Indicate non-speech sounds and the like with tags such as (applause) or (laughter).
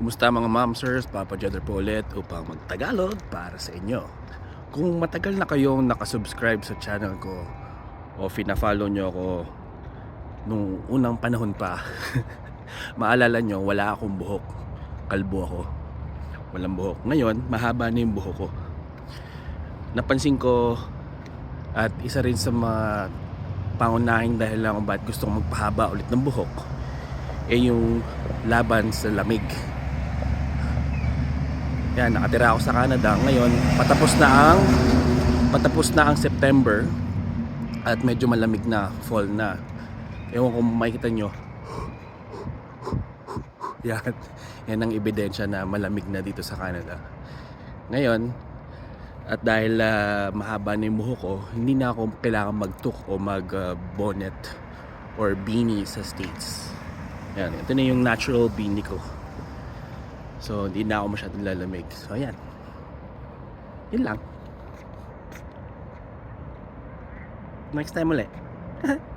Kumusta mga mamsers? Papa Jeder po ulit upang magtagalog para sa inyo. Kung matagal na kayong nakasubscribe sa channel ko o fina-follow nyo ako nung unang panahon pa, (laughs) maalala nyo wala akong buhok. Kalbo ako. Walang buhok. Ngayon, mahaba na yung buhok ko. Napansin ko at isa rin sa mga pangunahing dahil lang kung bakit gusto kong magpahaba ulit ng buhok eh yung laban sa lamig. Yan, nakatira ako sa Canada. Ngayon, patapos na ang patapos na ang September at medyo malamig na, fall na. Ewan kung makikita nyo. Yan, yan ang ebidensya na malamig na dito sa Canada. Ngayon, at dahil ah, mahaba na yung buhok ko, hindi na ako kailangan magtuk o mag ah, or beanie sa States. Yan, ito na yung natural beanie ko. So, hindi na ako masyadong lalamig. So, ayan. Yun lang. Next time ulit. (laughs)